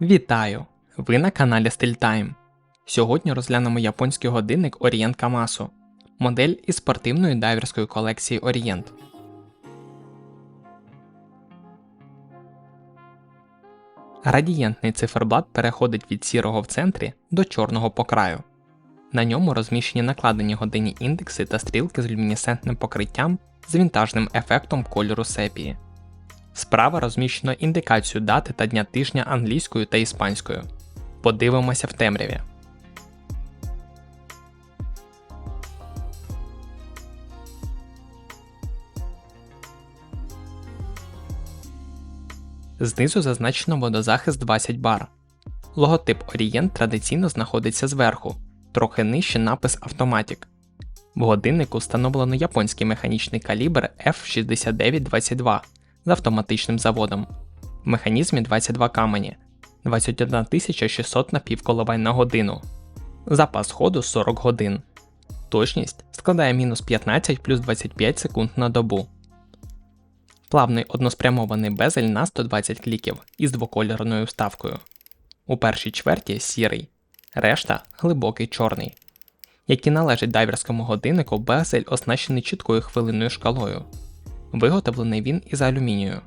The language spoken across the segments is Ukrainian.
Вітаю! Ви на каналі StyleTime. Сьогодні розглянемо японський годинник Orient Kamasu, модель із спортивної дайверської колекції Orient. Радієнтний циферблат переходить від сірого в центрі до чорного по краю. На ньому розміщені накладені годинні індекси та стрілки з люмінесцентним покриттям з вінтажним ефектом кольору сепії. Справа розміщено індикацію дати та дня тижня англійською та іспанською. Подивимося в темряві. Знизу зазначено водозахист 20 бар. Логотип Orient традиційно знаходиться зверху, трохи нижче напис Automatic. В годиннику встановлено японський механічний калібр F6922 з автоматичним заводом. В механізмі 22 камені, 21 600 напівколивань на годину. Запас ходу 40 годин. Точність складає мінус 15 плюс 25 секунд на добу. Плавний односпрямований безель на 120 кліків із двокольорною вставкою. У першій чверті сірий, решта глибокий чорний. Як і належить дайверському годиннику, безель оснащений чіткою хвилинною шкалою. Виготовлений він із алюмінію.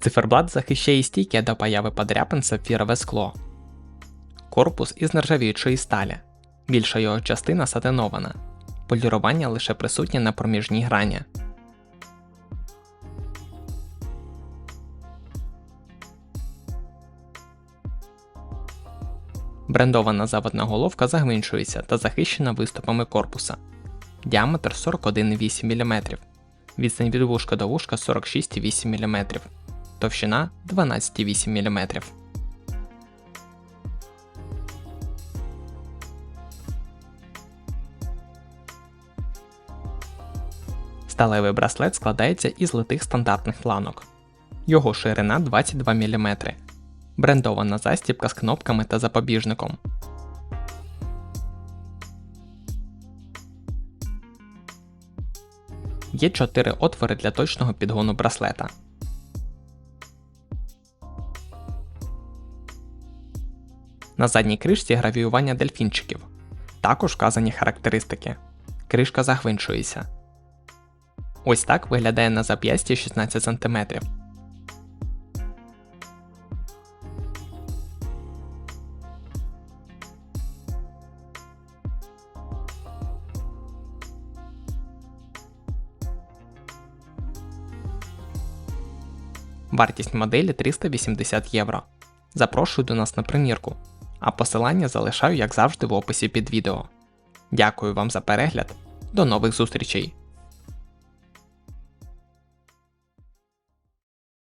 Циферблат захищає стійке до появи подряпин сапфірове скло. Корпус із нержавіючої сталі. Більша його частина сатинована. Полірування лише присутнє на проміжній грані. Брендована заводна головка загвинчується та захищена виступами корпуса. Діаметр 41,8 мм. Відстань від вушка до вушка 46,8 мм. Товщина 12,8 мм. Сталевий браслет складається із литих стандартних планок. Його ширина 22 мм. Брендована застібка з кнопками та запобіжником. Є 4 отвори для точного підгону браслета. На задній кришці гравіювання дельфінчиків. Також вказані характеристики. Кришка загвинчується. Ось так виглядає на зап'ясті 16 см. Вартість моделі 380 євро. Запрошую до нас на примірку, а посилання залишаю, як завжди, в описі під відео. Дякую вам за перегляд. До нових зустрічей!